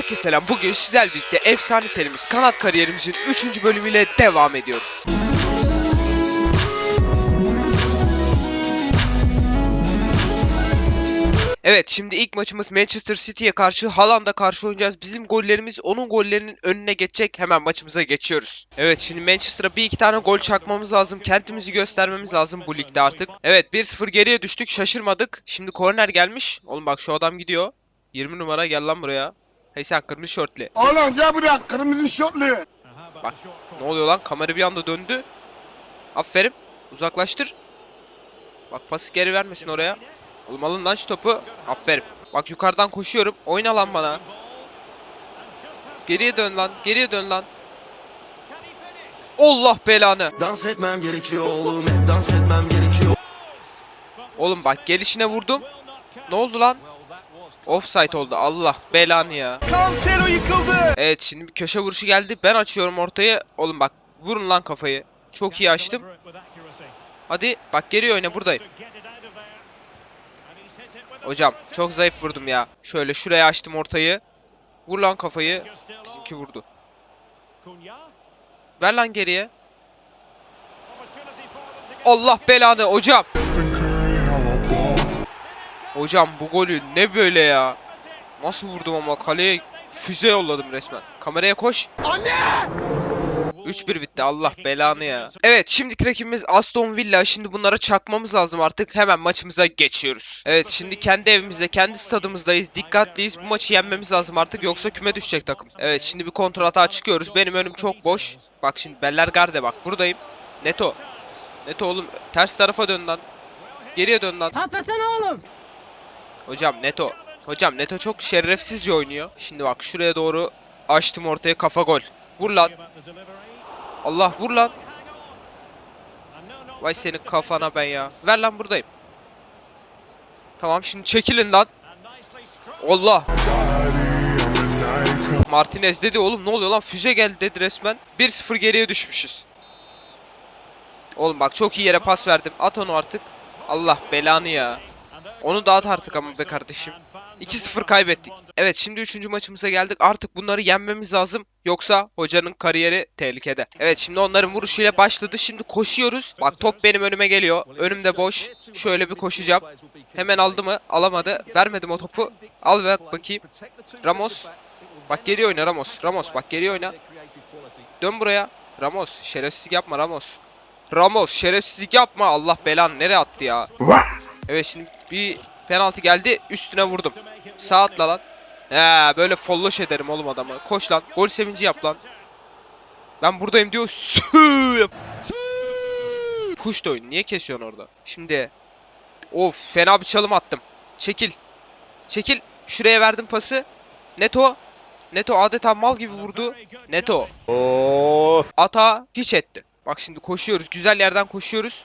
Herkese selam. Bugün sizlerle birlikte efsane serimiz kanat kariyerimizin 3. bölümüyle devam ediyoruz. Evet şimdi ilk maçımız Manchester City'ye karşı Haaland'a karşı oynayacağız. Bizim gollerimiz onun gollerinin önüne geçecek. Hemen maçımıza geçiyoruz. Evet şimdi Manchester'a bir iki tane gol çakmamız lazım. Kentimizi göstermemiz lazım bu ligde artık. Evet 1-0 geriye düştük şaşırmadık. Şimdi korner gelmiş. Oğlum bak şu adam gidiyor. 20 numara gel lan buraya. Hey sen kırmızı şortlu. Oğlum gel buraya kırmızı şortlu. Bak ne oluyor lan? Kamera bir anda döndü. Aferin. Uzaklaştır. Bak pası geri vermesin oraya. Oğlum alın lan şu topu. Aferin. Bak yukarıdan koşuyorum. Oyna lan bana. Geriye dön lan. Geriye dön lan. Allah belanı. Dans etmem gerekiyor oğlum hep dans etmem gerekiyor Oğlum bak gelişine vurdum. Ne oldu lan? Offside oldu. Allah belanı ya. Cancelo yıkıldı. Evet şimdi bir köşe vuruşu geldi. Ben açıyorum ortayı. Oğlum bak vurun lan kafayı. Çok iyi açtım. Hadi bak geri oyna buradayım. Hocam çok zayıf vurdum ya. Şöyle şuraya açtım ortayı. Vur lan kafayı. Bizimki vurdu. Ver lan geriye. Allah belanı hocam. Hocam bu golü ne böyle ya? Nasıl vurdum ama kaleye füze yolladım resmen. Kameraya koş. Anne! 3-1 bitti Allah belanı ya. Evet şimdiki rakibimiz Aston Villa. Şimdi bunlara çakmamız lazım artık. Hemen maçımıza geçiyoruz. Evet şimdi kendi evimizde kendi stadımızdayız. Dikkatliyiz. Bu maçı yenmemiz lazım artık yoksa küme düşecek takım. Evet şimdi bir kontra atağa çıkıyoruz. Benim önüm çok boş. Bak şimdi Beller Garde bak buradayım. Neto. Neto oğlum ters tarafa dön lan. Geriye dön lan. Pas versene oğlum. Hocam Neto. Hocam Neto çok şerefsizce oynuyor. Şimdi bak şuraya doğru açtım ortaya kafa gol. Vur lan. Allah vur lan. Vay senin kafana ben ya. Ver lan buradayım. Tamam şimdi çekilin lan. Allah. Martinez dedi oğlum ne oluyor lan füze geldi dedi resmen. 1-0 geriye düşmüşüz. Oğlum bak çok iyi yere pas verdim. At onu artık. Allah belanı ya. Onu dağıt artık ama be kardeşim. 2-0 kaybettik. Evet şimdi 3. maçımıza geldik. Artık bunları yenmemiz lazım. Yoksa hocanın kariyeri tehlikede. Evet şimdi onların vuruşuyla başladı. Şimdi koşuyoruz. Bak top benim önüme geliyor. Önümde boş. Şöyle bir koşacağım. Hemen aldı mı? Alamadı. Vermedim o topu. Al ve bakayım. Ramos. Bak geri oyna Ramos. Ramos bak geri oyna. Dön buraya. Ramos şerefsizlik yapma Ramos. Ramos şerefsizlik yapma. Allah belanı nereye attı ya? Evet şimdi bir penaltı geldi. Üstüne vurdum. Sağ lan. He böyle folloş ederim oğlum adamı. Koş lan. Gol sevinci yap lan. Ben buradayım diyor. Kuş da oyun. Niye kesiyorsun orada? Şimdi. Of fena bir çalım attım. Çekil. Çekil. Şuraya verdim pası. Neto. Neto adeta mal gibi vurdu. Neto. Ata hiç etti. Bak şimdi koşuyoruz. Güzel yerden koşuyoruz.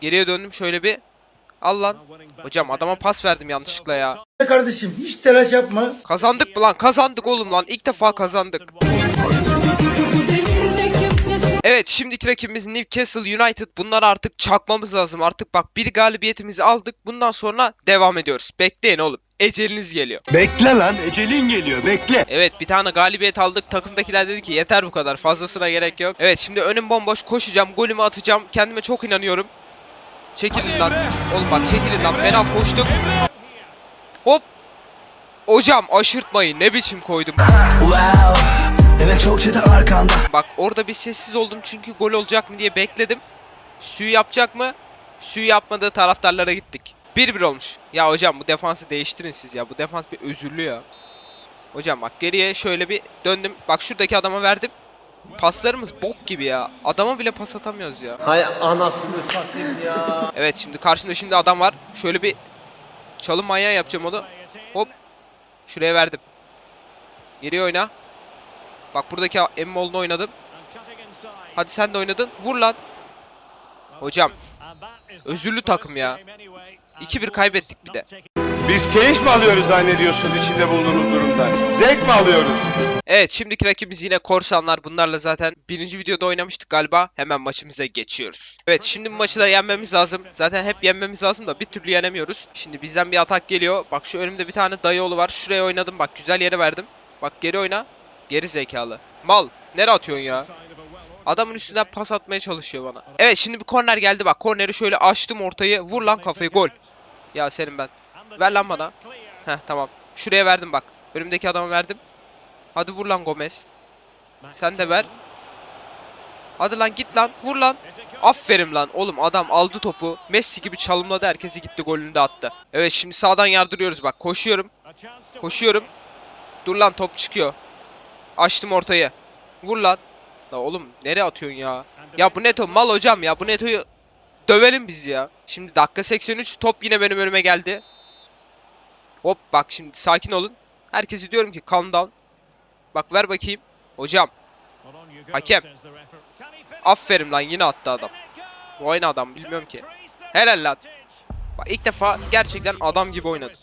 Geriye döndüm şöyle bir. Al lan. Hocam adama pas verdim yanlışlıkla ya. Kardeşim hiç telaş yapma. Kazandık mı lan? Kazandık oğlum lan. İlk defa kazandık. Evet şimdiki rakibimiz Newcastle United. Bunları artık çakmamız lazım. Artık bak bir galibiyetimizi aldık. Bundan sonra devam ediyoruz. Bekleyin oğlum. Eceliniz geliyor. Bekle lan ecelin geliyor bekle. Evet bir tane galibiyet aldık. Takımdakiler dedi ki yeter bu kadar. Fazlasına gerek yok. Evet şimdi önüm bomboş. Koşacağım. Golümü atacağım. Kendime çok inanıyorum. Çekilin lan. Oğlum bak çekilin lan. Fena koştuk. Hop. Hocam aşırtmayın. Ne biçim koydum. Wow Demek çok çete arkanda Bak orada bir sessiz oldum çünkü gol olacak mı diye bekledim. Suyu yapacak mı? Suyu yapmadığı taraftarlara gittik. 1-1 olmuş. Ya hocam bu defansı değiştirin siz ya. Bu defans bir özürlü ya. Hocam bak geriye şöyle bir döndüm. Bak şuradaki adama verdim. Paslarımız bok gibi ya. Adama bile pas atamıyoruz ya. Hay anasını satayım ya. Evet şimdi karşımda şimdi adam var. Şöyle bir çalım manyağı yapacağım onu. Hop. Şuraya verdim. Geriye oyna. Bak buradaki Emmoğlu'nu oynadım. Hadi sen de oynadın. Vur lan. Hocam. Özürlü takım ya. 2-1 kaybettik bir de. Biz keyif mi alıyoruz zannediyorsun içinde bulunduğumuz durumdan? Zevk mi alıyoruz? Evet şimdiki rakibimiz yine korsanlar. Bunlarla zaten birinci videoda oynamıştık galiba. Hemen maçımıza geçiyoruz. Evet şimdi bu maçı da yenmemiz lazım. Zaten hep yenmemiz lazım da bir türlü yenemiyoruz. Şimdi bizden bir atak geliyor. Bak şu önümde bir tane dayıoğlu var. Şuraya oynadım bak güzel yere verdim. Bak geri oyna. Geri zekalı. Mal. Nereye atıyorsun ya? Adamın üstünden pas atmaya çalışıyor bana. Evet şimdi bir korner geldi bak. Korneri şöyle açtım ortayı. Vur lan kafayı gol. Ya senin ben. Ver lan bana. Heh tamam. Şuraya verdim bak. Önümdeki adama verdim. Hadi vur lan Gomez. Sen de ver. Hadi lan git lan. Vur lan. Aferin lan. Oğlum adam aldı topu. Messi gibi çalımladı. Herkesi gitti golünü de attı. Evet şimdi sağdan yardırıyoruz bak. Koşuyorum. Koşuyorum. Dur lan top çıkıyor. Açtım ortayı. Vur lan. La oğlum nereye atıyorsun ya? Ya bu Neto mal hocam ya. Bu Neto'yu dövelim biz ya. Şimdi dakika 83 top yine benim önüme geldi. Hop bak şimdi sakin olun. Herkese diyorum ki calm down. Bak ver bakayım. Hocam. Hakem. Aferin lan yine attı adam. Bu aynı adam bilmiyorum ki. Helal lan. Bak ilk defa gerçekten adam gibi oynadı.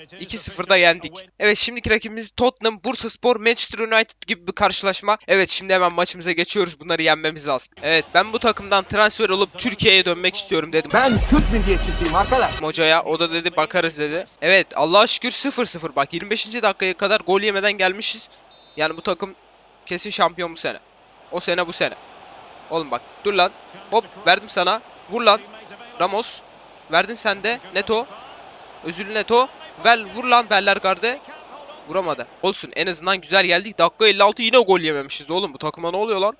2-0'da yendik. Evet şimdiki rakibimiz Tottenham, Bursaspor, Manchester United gibi bir karşılaşma. Evet şimdi hemen maçımıza geçiyoruz. Bunları yenmemiz lazım. Evet ben bu takımdan transfer olup Türkiye'ye dönmek istiyorum dedim. Ben Türk milliyetçisiyim arkadaş. hocaya. O da dedi bakarız dedi. Evet Allah'a şükür 0-0. Bak 25. dakikaya kadar gol yemeden gelmişiz. Yani bu takım kesin şampiyon bu sene. O sene bu sene. Oğlum bak dur lan. Hop verdim sana. Vur lan. Ramos. Verdin sen de. Neto. Özürlü Neto. Ver vur lan Bellergarde. Vuramadı. Olsun en azından güzel geldik. Dakika 56 yine gol yememişiz oğlum. Bu takıma ne oluyor lan?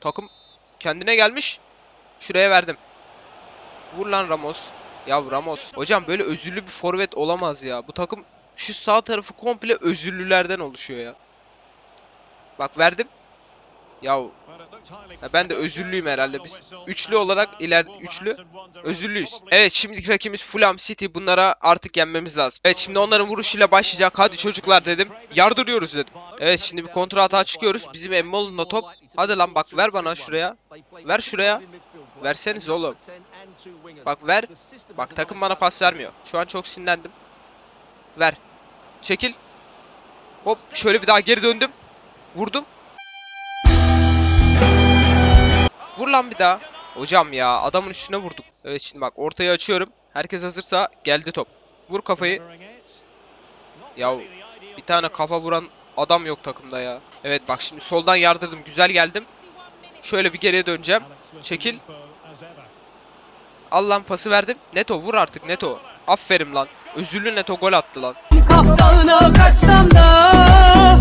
Takım kendine gelmiş. Şuraya verdim. Vur lan Ramos. Ya Ramos. Hocam böyle özürlü bir forvet olamaz ya. Bu takım şu sağ tarafı komple özürlülerden oluşuyor ya. Bak verdim. Ya ben de özürlüyüm herhalde biz. Üçlü olarak ileride üçlü özürlüyüz. Evet şimdiki rakibimiz Fulham City. Bunlara artık yenmemiz lazım. Evet şimdi onların vuruşuyla başlayacak. Hadi çocuklar dedim. Yardırıyoruz dedim. Evet şimdi bir kontra hata çıkıyoruz. Bizim Emmol'un top. Hadi lan bak ver bana şuraya. Ver şuraya. Verseniz oğlum. Bak ver. Bak takım bana pas vermiyor. Şu an çok sinirlendim. Ver. Çekil. Hop şöyle bir daha geri döndüm. Vurdum. Vur lan bir daha. Hocam ya adamın üstüne vurduk. Evet şimdi bak ortaya açıyorum. Herkes hazırsa geldi top. Vur kafayı. Ya bir tane kafa vuran adam yok takımda ya. Evet bak şimdi soldan yardırdım. Güzel geldim. Şöyle bir geriye döneceğim. Çekil. Al lan pası verdim. Neto vur artık Neto. Aferin lan. Özürlü Neto gol attı lan. Kaftanına kaçsam da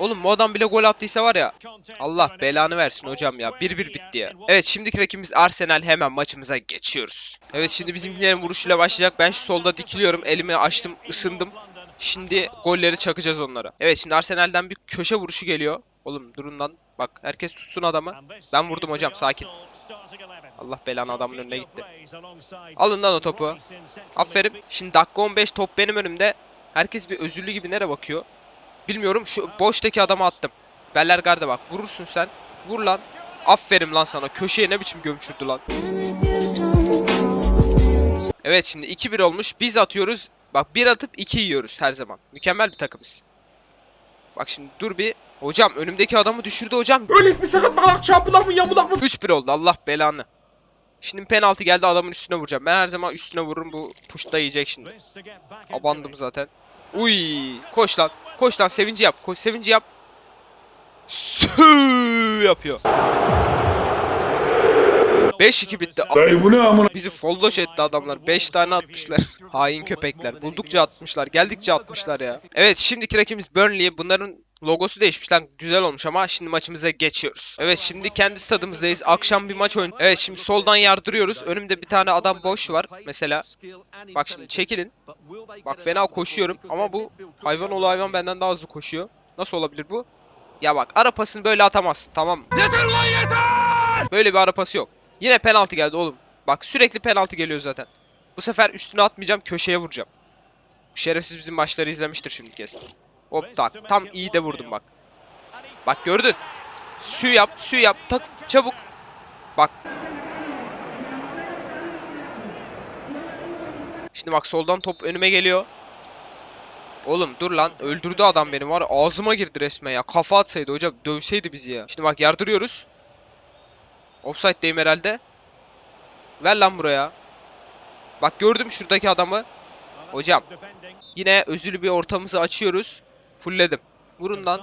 Oğlum bu adam bile gol attıysa var ya. Allah belanı versin hocam ya. 1-1 bitti ya. Evet şimdiki rakibimiz Arsenal. Hemen maçımıza geçiyoruz. Evet şimdi bizimkilerin vuruşuyla başlayacak. Ben şu solda dikiliyorum. Elimi açtım, ısındım. Şimdi golleri çakacağız onlara. Evet şimdi Arsenal'den bir köşe vuruşu geliyor. Oğlum durun lan. Bak herkes tutsun adamı. Ben vurdum hocam sakin. Allah belanı adamın önüne gitti. Alın lan o topu. Aferin. Şimdi dakika 15 top benim önümde. Herkes bir özürlü gibi nereye bakıyor? Bilmiyorum. Şu boştaki adama attım. Bellergarde bak. Vurursun sen. Vur lan. Aferin lan sana. Köşeye ne biçim gömçürdü lan. Evet şimdi 2-1 olmuş. Biz atıyoruz. Bak 1 atıp 2 yiyoruz her zaman. Mükemmel bir takımız. Bak şimdi dur bir. Hocam önümdeki adamı düşürdü hocam. Öyle mi sakat malak çarpılak mı yamulak mı? 3-1 oldu Allah belanı. Şimdi penaltı geldi adamın üstüne vuracağım. Ben her zaman üstüne vururum bu puşta yiyecek şimdi. Abandım zaten. Uy, koş lan. Koş lan sevinci yap. Koş sevinci yap. Sü yapıyor. 5-2 bitti. Dayı bu ne amına? Bizi folloş etti adamlar. 5 tane atmışlar. Hain köpekler. Buldukça atmışlar. Geldikçe atmışlar ya. Evet şimdiki rakibimiz Burnley. Bunların logosu değişmiş lan. Güzel olmuş ama şimdi maçımıza geçiyoruz. Evet şimdi kendi stadımızdayız. Akşam bir maç oyun. Evet şimdi soldan yardırıyoruz. Önümde bir tane adam boş var. Mesela. Bak şimdi çekilin. Bak fena koşuyorum ama bu hayvan oğlu hayvan benden daha hızlı koşuyor. Nasıl olabilir bu? Ya bak ara pasını böyle atamazsın tamam? Yeter lan yeter! Böyle bir ara pası yok. Yine penaltı geldi oğlum. Bak sürekli penaltı geliyor zaten. Bu sefer üstüne atmayacağım köşeye vuracağım. Şerefsiz bizim maçları izlemiştir şimdi kez. Hop tak. Tam iyi de vurdum bak. Bak gördün. Sü yap, sü yap. Tak çabuk. Bak. Şimdi bak soldan top önüme geliyor. Oğlum dur lan öldürdü adam beni var ağzıma girdi resmen ya kafa atsaydı hocam dövseydi bizi ya. Şimdi bak yardırıyoruz. Offside'deyim herhalde. Ver lan buraya. Bak gördüm şuradaki adamı. Hocam yine özürlü bir ortamızı açıyoruz. Fullledim. Vurun lan.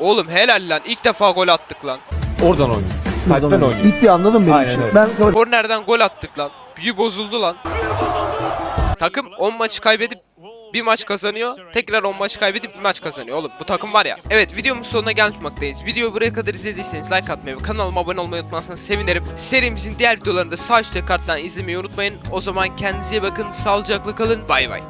Oğlum helal lan ilk defa gol attık lan. Oradan oynuyor. Kalpten oynuyor. Bitti anladın beni Aynen şimdi. öyle. Ben Kornerden gol attık lan. Büyü bozuldu lan. Takım 10 maçı kaybedip bir maç kazanıyor. Tekrar 10 maç kaybedip bir maç kazanıyor. Oğlum bu takım var ya. Evet videomuz sonuna gelmiş bulunmaktayız. Videoyu buraya kadar izlediyseniz like atmayı ve kanalıma abone olmayı unutmazsanız sevinirim. Serimizin diğer videolarını da sağ üstteki karttan izlemeyi unutmayın. O zaman kendinize iyi bakın. Sağlıcakla kalın. Bay bay.